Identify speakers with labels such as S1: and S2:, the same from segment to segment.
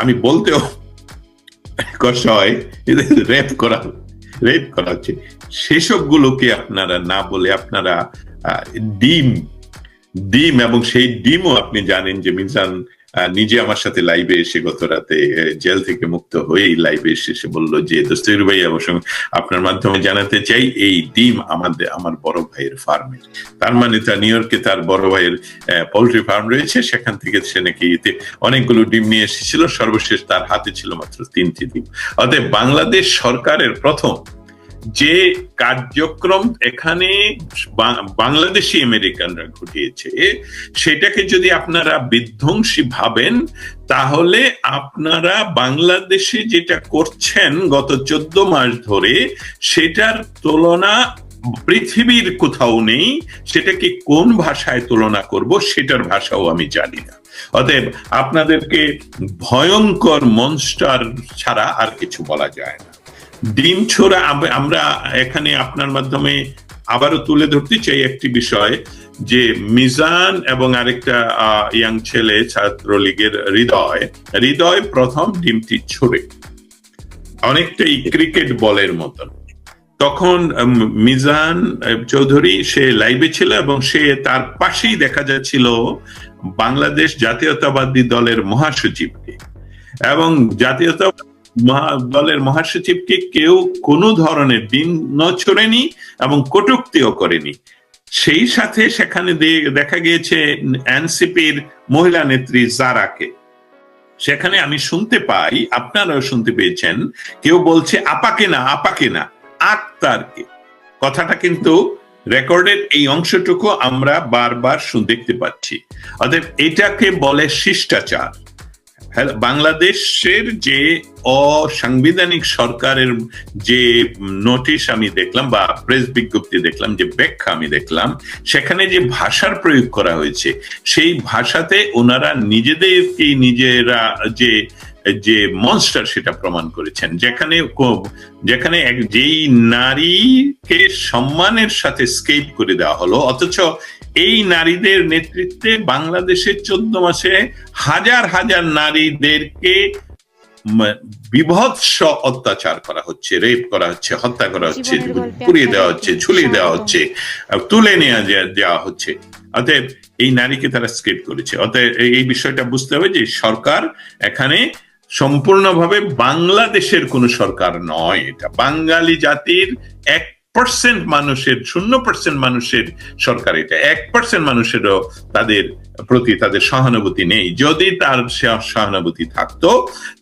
S1: আমি বলতেও কষ্ট হয় রেপ করা রেপ করা হচ্ছে। সেসব গুলোকে আপনারা না বলে আপনারা ডিম ডিম এবং সেই ডিমও আপনি জানেন যে মিজান নিজে আমার সাথে লাইভে এসে গত রাতে জেল থেকে মুক্ত হয়ে লাইভে এসে সে বলল যে, দোস্তির ভাই অবশ্য আপনার মাধ্যমে জানাতে চাই, এই ডিম আমাদের, আমার বড় ভাইয়ের ফার্মে তার মানে তার নিউ ইয়র্কে তার বড় ভাইয়ের পোল্ট্রি ফার্ম রয়েছে, সেখান থেকে সে নাকি অনেকগুলো ডিম নিয়ে এসেছিল, সর্বশেষ তার হাতে ছিল মাত্র তিনটি ডিম। অতএব বাংলাদেশ সরকারের প্রথম যে কার্যক্রম এখানে বাংলাদেশি আমেরিকানরা ঘটিয়েছে, সেটাকে যদি আপনারা বিধ্বংসী ভাবেন, তাহলে আপনারা বাংলাদেশে যেটা করছেন গত চোদ্দ মাস ধরে, সেটার তুলনা পৃথিবীর কোথাও নেই, সেটাকে কোন ভাষায় তুলনা করব সেটার ভাষাও আমি জানি না। অতএব আপনাদেরকে ভয়ঙ্কর মনস্টার ছাড়া আর কিছু বলা যায় না। ডিম ছোড়া আমরা এখানে আপনার মাধ্যমে আবারও তুলে ধরতে চাই একটি বিষয় যে মিজান এবং আরেকটা ইয়াং ছেলে ছাত্রলীগের হৃদয় হৃদয় প্রথম ডিমটি ছড়ে। অনেকটাই ক্রিকেট বলের মতন। তখন মিজান চৌধুরী, সে লাইভে ছিল এবং সে তার পাশেই দেখা যাচ্ছিল বাংলাদেশ জাতীয়তাবাদী দলের মহাসচিবকে। এবং জাতীয়তা দলের মহাসচিবকে কেউ কোনো ধরনের দিন নছড়েনি এবং কটুক্তিও করেনি। সেই সাথে সেখানে দেখা গিয়েছে এনসিপির মহিলা নেত্রী জারাকে। সেখানে আমি শুনতে পাই, আপনারাও শুনতে পেয়েছেন, কেউ বলছে আপাকে না আপাকে না, আক্তারকে। কথাটা কিন্তু রেকর্ডের এই অংশটুকু আমরা বারবার দেখতে পাচ্ছি। অতএব এটাকে বলে শিষ্টাচার। বাংলাদেশের যে অসাংবিধানিক সরকারের যে নোটিশ আমি দেখলাম বা প্রেস বিজ্ঞপ্তি দেখলাম, যে ব্যাখ্যা আমি দেখলাম, সেখানে যে ভাষার প্রয়োগ করা হয়েছে, সেই ভাষাতে ওনারা নিজেদেরকেই নিজেরা যে যে মনস্টার সেটা প্রমাণ করেছেন। যেখানে যেখানে যেই নারীকে সম্মানের সাথে স্কেপ করে দেওয়া হলো, অথচ এই নারীদের নেতৃত্বে বাংলাদেশের চোদ্দ মাসে হাজার হাজার নারীদেরকে বিভৎস অত্যাচার করা হচ্ছে রেপ করা হচ্ছে হত্যা করা হচ্ছে পুড়িয়ে দেওয়া হচ্ছে ঝুলিয়ে দেওয়া হচ্ছে তুলে নিয়ে দেওয়া হচ্ছে। অতএব এই নারীকে তারা স্কেপ করেছে। অতএব এই বিষয়টা বুঝতে হবে যে সরকার এখানে সম্পূর্ণভাবে বাংলাদেশের কোন সরকার নয় এটা। বাঙালি জাতির এক পার্সেন্ট মানুষের, শূন্য পার্সেন্ট মানুষের সরকার এটা। এক পার্সেন্ট মানুষেরও তাদের প্রতি তাদের সহানুভূতি নেই। যদি তার সহানুভূতি থাকতো,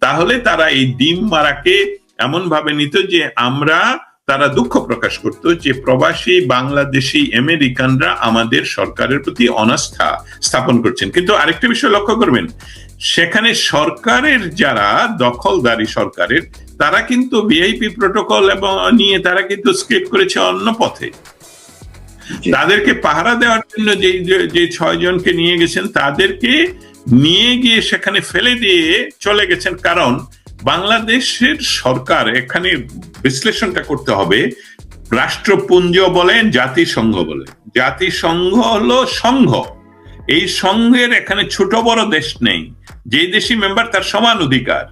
S1: তাহলে তারা এই ডিম মারাকে এমন ভাবে নিত যে আমরা, তারা দুঃখ প্রকাশ করত যে প্রবাসী বাংলাদেশি আমেরিকানরা আমাদের সরকারের প্রতি অনাস্থা স্থাপন করছেন। কিন্তু আরেকটা বিষয় লক্ষ্য করবেন, সেখানে সরকারের যারা দখলদারি সরকারের তারা কিন্তু ভিআইপি প্রোটোকল এবং নিয়ে তারা কিন্তু স্কেপ করেছে অন্য পথে। তাদেরকে পাহারা দেওয়ার জন্য যে যে ছয় জনকে নিয়ে গেছেন তাদেরকে নিয়ে গিয়ে সেখানে ফেলে দিয়ে চলে গেছেন। কারণ বাংলাদেশের সরকার এখানে বিশ্লেষণটা করতে হবে রাষ্ট্রপুঞ্জ বলেন জাতিসংঘ বলে জাতিসংঘ হলো সংঘ। এই সংঘের এখানে ছোট বড় দেশ নেই। যে দেশি মেম্বার তার সমান অধিকার।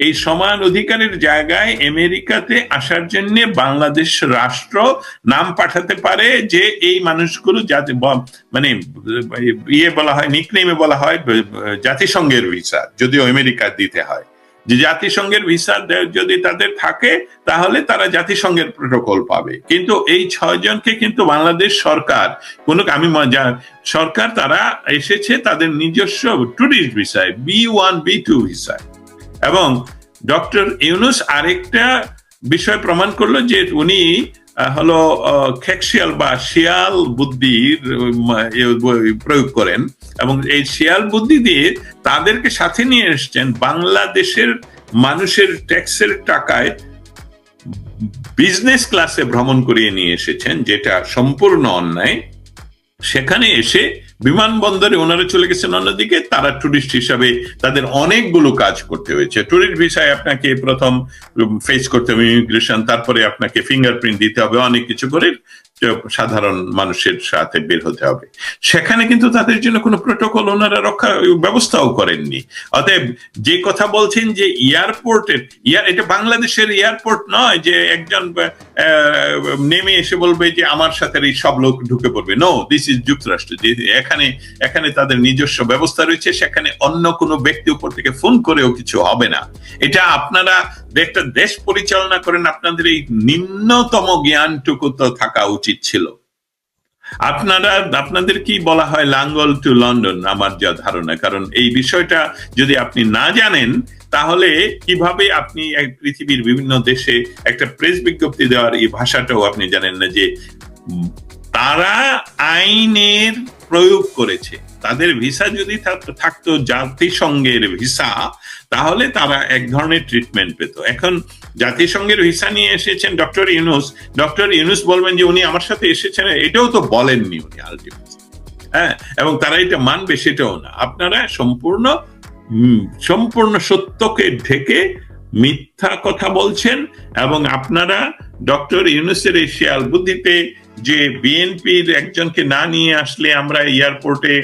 S1: এই সমান অধিকারের জায়গায় আমেরিকাতে আসার জন্য বাংলাদেশ রাষ্ট্র নাম পাঠাতে পারে যে এই মানুষগুলো যাতে মানে ইয়ে বলা হয় নিকনেমে বলা হয় জাতিসংঘের ভিসা, যদিও আমেরিকা দিতে হয়। যে জাতিসংঘের ভিসা যদি তাদের থাকে, তাহলে তারা জাতিসংঘের প্রোটোকল পাবে। কিন্তু এই ছয় জনকে কিন্তু বাংলাদেশ সরকার, কোন, আমি সরকার তারা এসেছে তাদের নিজস্ব টুরিস্ট ভিসায় বি ওয়ান বি টু ভিসায় এবং ডক্টর ইউনুস আরেকটা বিষয় প্রমাণ করল যে উনি হলো খেকশিয়াল বা শিয়াল বুদ্ধির প্রয়োগ করেন এবং এই শিয়াল বুদ্ধি দিয়ে তাদেরকে সাথে নিয়ে এসছেন বাংলাদেশের মানুষের ট্যাক্সের টাকায় বিজনেস ক্লাসে ভ্রমণ করিয়ে নিয়ে এসেছেন, যেটা সম্পূর্ণ অন্যায়। সেখানে এসে বিমানবন্দরে ওনারা চলে গেছেন অন্যদিকে, তারা টুরিস্ট হিসাবে তাদের অনেকগুলো কাজ করতে হয়েছে। টুরিস্ট ভিসায় আপনাকে প্রথম ফেস করতে হবে ইমিগ্রেশন তারপরে আপনাকে ফিঙ্গারপ্রিন্ট দিতে হবে, অনেক কিছু করে সাধারণ মানুষের সাথে বের হতে হবে। সেখানে কিন্তু তাদের জন্য কোনো প্রোটোকল ওনারা রক্ষা, ব্যবস্থাও করেননি। অতএব যে কথা বলছেন যে এয়ারপোর্টের ইয়ার এটা বাংলাদেশের এয়ারপোর্ট নয় যে একজন নেমে এসে বলবে যে আমার সাথে এই সব লোক ঢুকে পড়বে। নো দিস ইজ যুক্তরাষ্ট্র। এখানে এখানে তাদের নিজস্ব ব্যবস্থা রয়েছে, সেখানে অন্য কোনো ব্যক্তি উপর থেকে ফোন করেও কিছু হবে না। এটা আপনারা একটা দেশ পরিচালনা করেন, আপনাদের এই নিম্নতম জ্ঞানটুকু তো থাকা উচিত। ছিল। আপনারা, আপনাদের কি বলা হয় লাঙ্গল টু লন্ডন? আমার যা ধারণা। কারণ এই বিষয়টা যদি আপনি না জানেন, তাহলে কীভাবে আপনি এক পৃথিবীর বিভিন্ন দেশে একটা প্রেস বিজ্ঞপ্তি দেওয়ার এই ভাষাটাও আপনি জানেন না যে তারা আইনের প্রয়োগ করেছে। তাদের ভিসা যদি থাকতো জাতিসংঘের ভিসা তাহলে তারা এক ধরনের ট্রিটমেন্ট পেত। এখন জাতিসংঘের ভিসা নিয়ে এসেছেন ডক্টর ইউনুস। ডক্টর ইউনুস বলবেন যে, উনি আমার সাথে এসেছেন। এটাও তো বলেননি উনি আলটিমেটলি হ্যাঁ? এবং তারা এটা মানবে, সেটাও না। আপনারা সম্পূর্ণ সম্পূর্ণ সত্যকে ঢেকে মিথ্যা কথা বলছেন এবং আপনারা ডক্টর ইউনুসের এই শেয়াল বুদ্ধিতে যে বিএনপির একজনকে না নিয়ে আসলে আমরা এয়ারপোর্টে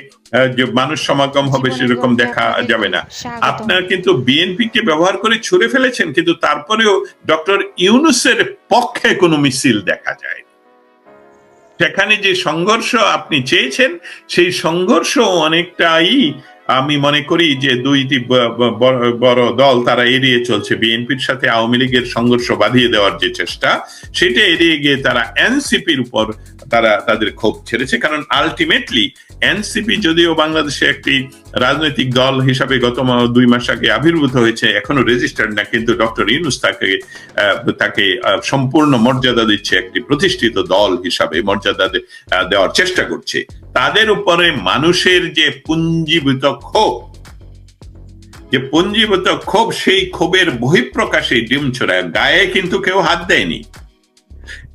S1: যে মানুষ সমাগম হবে সেরকম দেখা যাবে না। আপনার কিন্তু বিএনপি কে ব্যবহার করে ছুড়ে ফেলেছেন কিন্তু তারপরেও ডক্টর ইউনুসের পক্ষে কোনো মিছিল দেখা যায় সেখানে যে সংঘর্ষ আপনি চেয়েছেন সেই সংঘর্ষ অনেকটাই আমি মনে করি যে দুইটি বড় দল তারা এড়িয়ে চলছে। বিএনপির সাথে আওয়ামী লীগের সংঘর্ষ বাঁধিয়ে দেওয়ার যে চেষ্টা, সেটা এড়িয়ে গিয়ে তারা এনসিপির উপর তারা তাদের ক্ষোভ ছেড়েছে। কারণ আলটিমেটলি এনসিপি যদিও বাংলাদেশে একটি রাজনৈতিক দল হিসাবে গত দুই মাস আগে আবির্ভূত হয়েছে, এখনও রেজিস্টার্ড না, কিন্তু ডক্টর ইউনুস তাকে তাকে সম্পূর্ণ মর্যাদা দিচ্ছে একটি প্রতিষ্ঠিত দল হিসাবে, মর্যাদা দেওয়ার চেষ্টা করছে। তাদের উপরে মানুষের যে পুঞ্জীভূত ক্ষোভ, যে পুঞ্জীভূত ক্ষোভ, সেই ক্ষোভের বহিঃপ্রকাশে ডিম ছড়ায়। গায়ে কিন্তু কেউ হাত দেয়নি।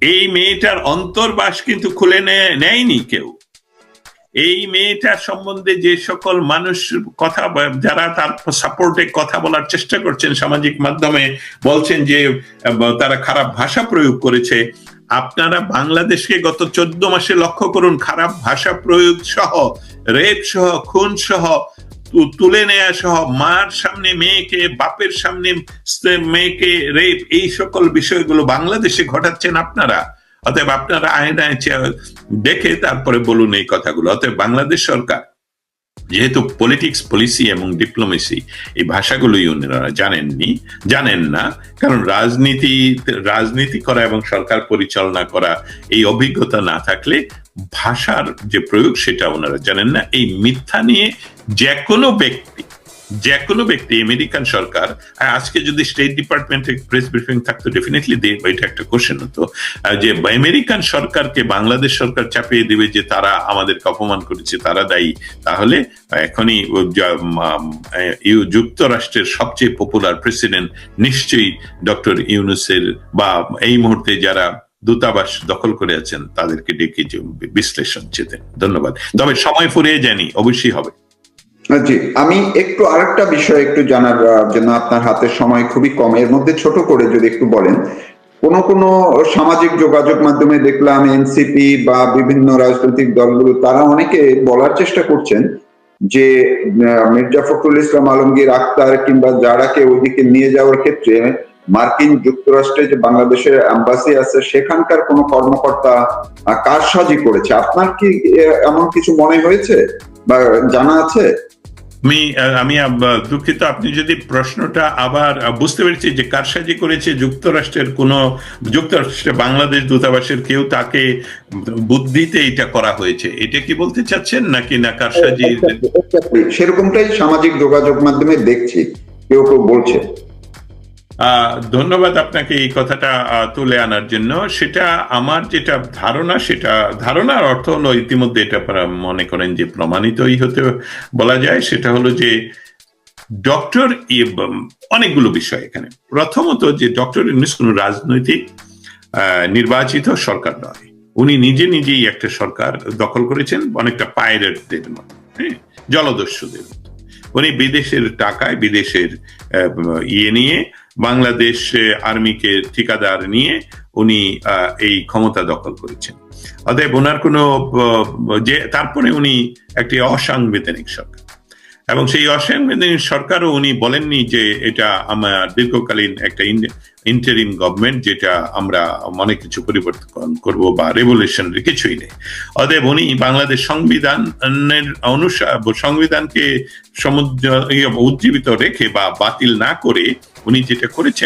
S1: এই মেয়েটার অন্তর্বাস কিন্তু খুলে নেয়নি কেউ। এই মেয়েটার সম্বন্ধে যে সকল মানুষ কথা যারা তার সাপোর্টে কথা বলার চেষ্টা করছেন সামাজিক মাধ্যমে, বলছেন যে তারা খারাপ ভাষা প্রয়োগ করেছে। আপনারা বাংলাদেশকে গত চোদ্দ মাসে লক্ষ্য করুন, খারাপ ভাষা প্রয়োগ সহ, রেপ সহ, খুন সহ তুলে নেয়া সহ মার সামনে মেয়েকে, বাপের সামনে মেয়েকে রেপ, এই সকল বিষয়গুলো বাংলাদেশে ঘটাচ্ছেন আপনারা। অতএব আপনারা চে- দেখে তারপরে বলুন এই কথাগুলো। অতএব বাংলাদেশ সরকার, যেহেতু পলিটিক্স পলিসি এবং ডিপ্লোমেসি এই ভাষাগুলোই ওনারা জানেননি, জানেন না, কারণ রাজনীতি রাজনীতি করা এবং সরকার পরিচালনা করা এই অভিজ্ঞতা না থাকলে ভাষার যে প্রয়োগ, সেটা ওনারা জানেন না। এই মিথ্যা নিয়ে যে কোনো ব্যক্তি যে কোনো ব্যক্তি, আমেরিকান সরকার আজকে যদি স্টেট ডিপার্টমেন্টে প্রেস ব্রিফিং থাকতো ডেফিনেটলি এটা একটা কোশ্চেন হতো। যে আমেরিকান সরকারকে বাংলাদেশ সরকার চাপিয়ে দিবে যে তারা আমাদেরকে অপমান করেছে, তারা দায়ী, তাহলে এখনই যুক্তরাষ্ট্রের সবচেয়ে পপুলার প্রেসিডেন্ট নিশ্চয়ই ডক্টর ইউনুসের বা এই মুহূর্তে যারা দূতাবাস দখল করে আছেন, তাদেরকে ডেকে যে বিশ্লেষণ চেতেন ধন্যবাদ। তবে সময় ফুরিয়ে জানি অবশ্যই হবে।
S2: জি, আমি একটু আরেকটা বিষয় একটু জানার জন্য আপনার হাতে সময় খুবই কম। এর মধ্যে ছোট করে যদি একটু বলেন, কোন কোন সামাজিক যোগাযোগ মাধ্যমে দেখলাম এনসিপি বা বিভিন্ন রাজনৈতিক দলগুলো, তারা অনেকে বলার চেষ্টা করছেন যে মির্জা ফখরুল ইসলাম আলমগীর আক্তার কিংবা যারাকে ওইদিকে নিয়ে যাওয়ার ক্ষেত্রে মার্কিন যুক্তরাষ্ট্রে যে বাংলাদেশের অ্যাম্বাসি আছে সেখানকার কোন কর্মকর্তা কারসাজি করেছে? আপনার কি এমন কিছু মনে হয়েছে বা জানা আছে?
S1: আমি আমি দুঃখিত। আপনি যদি প্রশ্নটা আবার বুঝতে পেরেছি যে কারসাজি করেছে যুক্তরাষ্ট্রের কোন যুক্তরাষ্ট্রে বাংলাদেশ দূতাবাসের কেউ তাকে বুদ্ধিতে এটা করা হয়েছে। এটা কি বলতে চাচ্ছেন নাকি না কারসাজি
S2: সেরকমটাই সামাজিক যোগাযোগ মাধ্যমে দেখছি কেউ কেউ বলছে।
S1: ধন্যবাদ আপনাকে এই কথাটা তুলে আনার জন্য। সেটা আমার যেটা ধারণা সেটা ধারণার অর্থ হলো ইতিমধ্যে এটা মনে করেন যে প্রমাণিতই হতে বলা যায়। সেটা হলো যে ডক্টর অনেকগুলো বিষয় এখানে। প্রথমত যে ডক্টর ইউনুস কোন রাজনৈতিক নির্বাচিত সরকার নয়। উনি নিজে নিজেই একটা সরকার দখল করেছেন অনেকটা পাইরেটদের মতো হ্যাঁ, জলদস্যুদের উনি বিদেশের টাকায় বিদেশের ইয়ে নিয়ে বাংলাদেশ আর্মিকে ঠিকাদার নিয়ে উনি এই ক্ষমতা দখল করেছেন। অতএব ওনার কোনো যে, তারপরে উনি একটি অসাংবিধানিক সরকার। এবং সেই অসাংবিধানিক সরকারও উনি বলেননি যে এটা আমার দীর্ঘকালীন একটা ইন্টারিম গভর্নমেন্ট যেটা আমরা অনেক কিছু পরিবর্তন করব বা রেভলিউশন কিছুই নেই। অতএব উনি বাংলাদেশ সংবিধানের অনুসার সংবিধানকে সমুদ্র, উজ্জীবিত রেখে বা বাতিল না করে উনি যেটা করেছেন